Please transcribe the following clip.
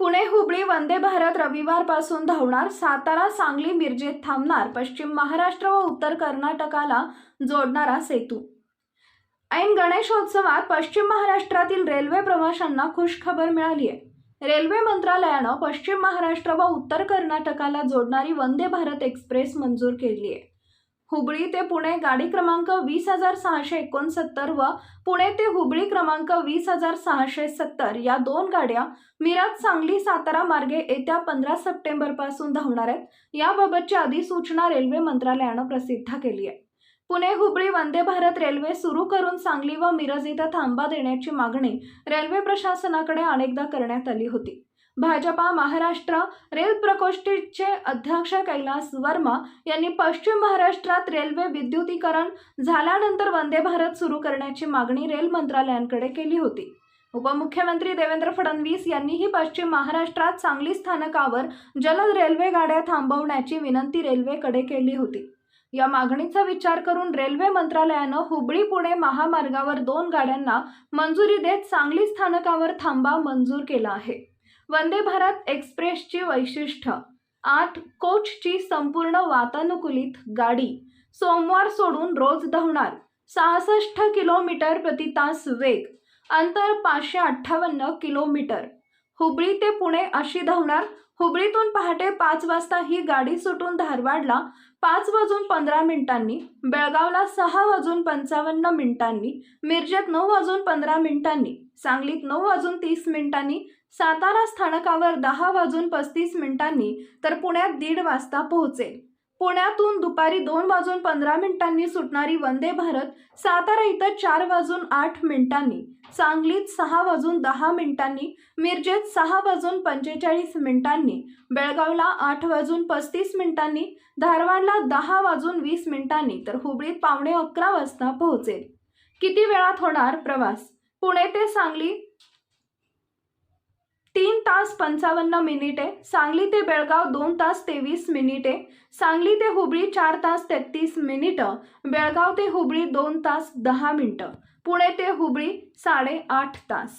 पुणे हुबळी वंदे भारत रविवारपासून धावणार सातारा सांगली मिरजेत थांबणार पश्चिम महाराष्ट्र व उत्तर कर्नाटकाला जोडणारा सेतू. ऐन गणेशोत्सवात पश्चिम महाराष्ट्रातील रेल्वे प्रवाशांना खुशखबर मिळाली आहे रेल्वे मंत्रालयानं पश्चिम महाराष्ट्र व उत्तर कर्नाटकाला जोडणारी वंदे भारत एक्सप्रेस मंजूर केली आहे हुबळी ते पुणे गाडी क्रमांक वीस हजार सहाशे एकोणसत्तर व पुणे ते हुबळी क्रमांक वीस हजार सहाशे सत्तर या दोन गाड्या मिरज सांगली सातारा मार्गे येत्या पंधरा सप्टेंबरपासून धावणार आहेत. याबाबतची अधिसूचना रेल्वे मंत्रालयानं प्रसिद्ध केली आहे. पुणे हुबळी वंदे भारत रेल्वे सुरू करून सांगली व मिरज इथं थांबा देण्याची मागणी रेल्वे प्रशासनाकडे अनेकदा करण्यात आली होती. भाजपा महाराष्ट्र रेल प्रकोष्ठीचे अध्यक्ष कैलास वर्मा यांनी पश्चिम महाराष्ट्रात रेल्वे विद्युतीकरण झाल्यानंतर वंदे भारत सुरू करण्याची मागणी रेल मंत्रालयांकडे केली होती. उपमुख्यमंत्री देवेंद्र फडणवीस यांनीही पश्चिम महाराष्ट्रात सांगली स्थानकावर जलद रेल्वे गाड्या थांबवण्याची विनंती रेल्वेकडे केली होती. या मागणीचा विचार करून रेल्वे मंत्रालयानं हुबळी पुणे महामार्गावर दोन गाड्यांना मंजुरी देत सांगली स्थानकावर थांबा मंजूर केला आहे. वंदे भारत एक्सप्रेसची वैशिष्ट्य. आठ कोचची संपूर्ण वातानुकूलित गाडी सोमवार सोडून रोज धावणार. सहासष्ट किलोमीटर प्रति तास वेग. अंतर पाचशे अठ्ठावन्न किलोमीटर. हुबळी ते पुणे अशी धावणार. हुबळीतून पहाटे पाच वाजता ही गाडी सुटून धारवाडला पाच वाजून पंधरा मिनिटांनी बेळगावला सहा वाजून पंचावन्न मिनिटांनी मिरजेत नऊ वाजून पंधरा मिनिटांनी सांगलीत नऊ वाजून तीस मिनिटांनी सातारा स्थानकावर दहा वाजून पस्तीस मिनिटांनी तर पुण्यात दीड वाजता पोहोचेल. पुण्यातून दुपारी दोन वाजून पंधरा मिनिटांनी सुटणारी वंदे भारत सातारा इथं चार वाजून आठ मिनिटांनी सांगलीत सहा वाजून दहा मिनिटांनी मिरजेत सहा वाजून पंचेचाळीस मिनिटांनी बेळगावला आठ वाजून पस्तीस मिनिटांनी धारवाडला दहा वाजून वीस मिनिटांनी तर हुबळीत पावणे अकरा वाजता पोहोचेल. किती वेळात होणार प्रवास? पुणे ते सांगली तास पंचावन्न मिनिटे सांगली ते बेळगाव दोन तास तेवीस मिनिटे सांगली ते हुबळी चार तास तेहतीस मिनिटं बेळगाव ते हुबळी दोन तास दहा मिनिटं पुणे ते हुबळी साडेआठ तास.